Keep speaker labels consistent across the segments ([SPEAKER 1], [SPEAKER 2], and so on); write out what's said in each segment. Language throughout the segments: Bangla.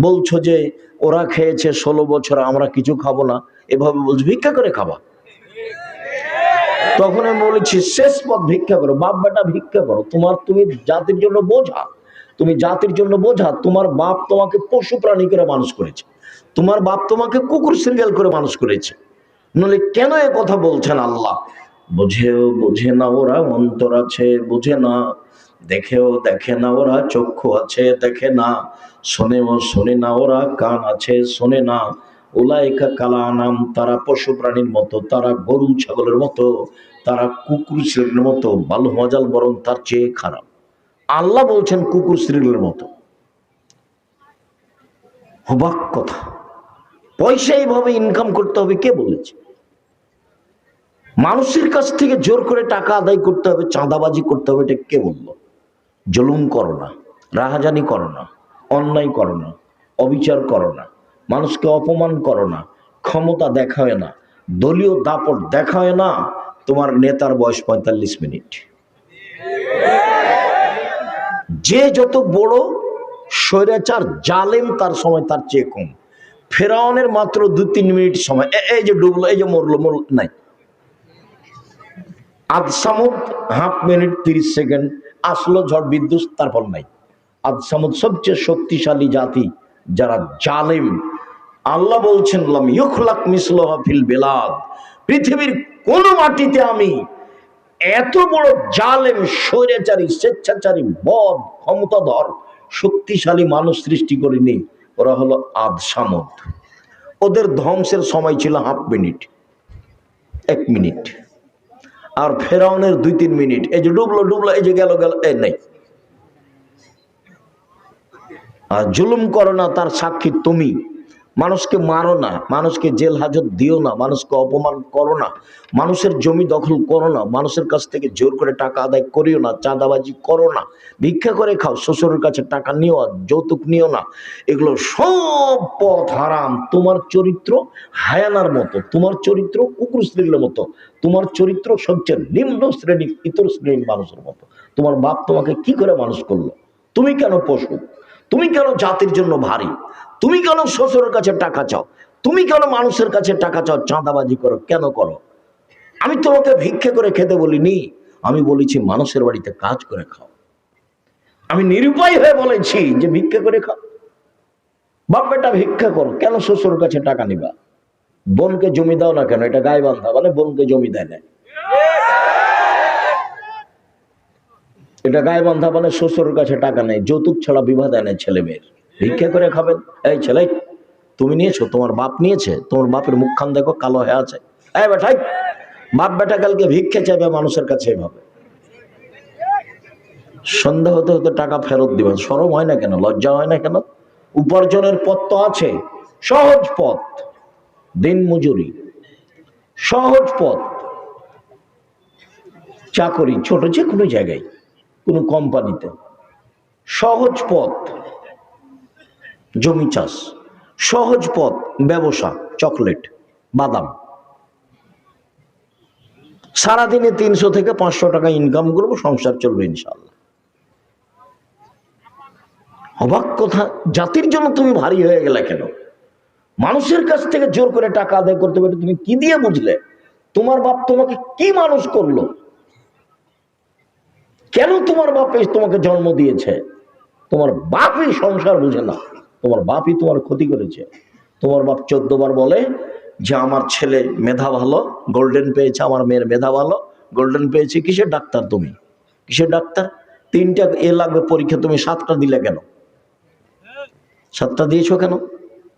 [SPEAKER 1] বলছো যে ওরা খেয়েছে ষোলো বছর, আমরা কিছু খাব না। এভাবে বলছো, ভিক্ষা করে খাবা? তখন আমি বলেছি, শেষ পথ ভিক্ষা করো। বাপ বেটা, ভিক্ষা করো। তোমার তুমি জাতির জন্য বোঝা। তুমি জাতির জন্য বোঝা, তোমার বাপ তোমাকে পশু প্রাণী করে মানুষ করেছে। তোমার বাপ তোমাকে কুকুর সিরিয়াল করে মানুষ করেছে। নলে কেন এ কথা বলছেন আল্লাহ? বুঝেও বুঝে না ওরা, অন্তর আছে, বুঝে না। দেখেও দেখে না ওরা, চক্ষু আছে দেখে না। শোনেও শোনে না ওরা, কান আছে শোনে না। উলাইকা কালা নাম তারা পশু প্রাণীর মতো, তারা গরু ছাগলের মতো, তারা কুকুর শ্রেণির মতো, বালু মজাল বরং তার চেয়ে খারাপ। আল্লাহ বলছেন কুকুর শ্রেণির মতো। হবাক কথা। পয়সা এইভাবে ইনকাম করতে হবে, কে বলেছে? মানুষের কাছ থেকে জোর করে টাকা আদায় করতে হবে, চাঁদাবাজি করতে হবে, এটা কে বলল? জুলুম করো না, রাহাজানি করো না, অন্যায় করো না, অবিচার করো না, মানুষকে অপমান করো না, ক্ষমতা দেখায় না, দলীয় দাপট দেখায় না, তোমার নেতার বয়স পঁয়তাল্লিশ মিনিট। যে যত বড় স্বৈরাচার, জালেম তার সময় তার চেয়ে কম। ফেরাউনের মাত্র দু তিন মিনিট সময়। এই যে ডুবলো, এই যে মরলো মরল নাই। আদসামুদ হাফ মিনিট তিরিশ সেকেন্ড। আসলো ঝড় বিদ্যুৎ, তারপর নাই। আদসামুদ সবচেয়ে শক্তিশালী জাতি যারা জালেম, আল্লাহ বলছেন ফিল বেলাদ। পৃথিবীর কোন মাটিতে আমি এত বড় জালেম, স্বৈরাচারী, স্বেচ্ছাচারী, বদ, ক্ষমতাধর, শক্তিশালী মানুষ সৃষ্টি করিনি, ওরা হলো আদ সামদ। ওদের ধ্বংসের সময় ছিল হাফ মিনিট, এক মিনিট। আর ফেরাউনের দুই তিন মিনিট। এই যে ডুবলো ডুবলো, এই যে গেল গেল, এই নেই। আর জুলুম করো না, তার সাক্ষী তুমি। মানুষকে মারো না, মানুষকে জেল হাজত দিও না, মানুষকে অপমান করো না, মানুষের জমি দখল করো না, মানুষের কাছ থেকে জোর করে টাকা আদায় করিও না, চাঁদাবাজি করো না, ভিক্ষা করে খাও, শ্বশুরের কাছে টাকা নিও যৌতুক নিও না, এগুলো সব পথ হারাম, তোমার চরিত্র হায়ানার মতো, তোমার চরিত্র কুকুর শ্রেণির মতো, তোমার চরিত্র সবচেয়ে নিম্ন শ্রেণির, ইতর শ্রেণির মানুষের মতো, তোমার বাপ তোমাকে কি করে মানুষ করল? তুমি কেন পশু তুমি কেন জাতির জন্য ভারী? তুমি কেন শ্বশুরের কাছে টাকা চাও? তুমি কেন মানুষের কাছে টাকা চাও? চাঁদাবাজি করো, কেন করো? আমি তোমাকে ভিক্ষে করে খেতে বলিনি। আমি বলেছি, মানুষের বাড়িতে কাজ করে খাও। আমি নিরুপায় হয়ে বলেছি যে ভিক্ষা করে খাও। বাপ বেটা, ভিক্ষা করো। কেন শ্বশুরের কাছে টাকা নিবা? বোনকে জমি দাও না কেন? এটা গায়ে বান্ধা মানে বোনকে জমি দেয় না এটা গায়ে বান্ধা মানে শ্বশুরের কাছে টাকা নেই, যৌতুক ছাড়া বিবাহ দেয় না ছেলে মেয়ের। ভিক্ষা করে খাবেন? এই ছেলে, তুমি নিয়েছো, তোমার বাপ নিয়েছে, তোমার বাপের মুখখান দেখো, কালো হয়ে আছে। এই বাপ বেটা কালকে ভিক্ষা চাইবে মানুষের কাছে এভাবে। সন্ধ্যা হতে হতে টাকা ফেরত দিবেন। সরম হয় না কেন? লজ্জা হয় না কেন? উপার্জনের পথ তো আছে। সহজ পথ। দিন মজুরি। সহজ পথ। চাকরি, ছোট যে কোনো জায়গায়। কোনো কোম্পানিতে। সহজ পথ জমি চাষ, সহজ পথ ব্যবসা, চকলেট, বাদাম। সারাদিনে তিনশো থেকে পাঁচশো টাকা ইনকাম করব, সংসার চলবে ইনশাল্লাহ অবাক কথা, জাতির জন্য তুমি ভারী হয়ে গেলে কেন? মানুষের কাছ থেকে জোর করে টাকা আদায় করতে পারে তুমি কি দিয়ে বুঝলে? তোমার বাপ তোমাকে কি মানুষ করল? কেন তোমার বাপে তোমাকে জন্ম দিয়েছে? তোমার বাপই সংসার বুঝে না। তোমার বাপই তোমার ক্ষতি করেছে। তোমার বাপ চোদ্দ বার বলে যে, আমার ছেলে মেধা ভালো গোল্ডেন পেয়েছে, আমার মেয়ের মেধা ভালো গোল্ডেন পেয়েছে, কিসের ডাক্তার তুমি? কিসের ডাক্তার? তিনটা এ লাগবে পরীক্ষা, তুমি সাতটা দিলে কেন? সাতটা দিয়েছ কেন?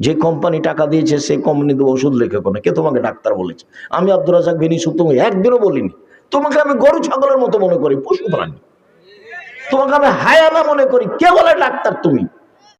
[SPEAKER 1] যে কোম্পানি টাকা দিয়েছে সেই কোম্পানি তো ওষুধ লেখে কোনো। কে তোমাকে ডাক্তার বলেছে? আমি আব্দুল রাজাক বেনিসু তুমি একদিনও বলিনি। তোমাকে আমি গরু, ছাগলের মতো মনে করি, পশু প্রাণী। তোমাকে আমি হায়ানা মনে করি। কে বলে ডাক্তার তুমি?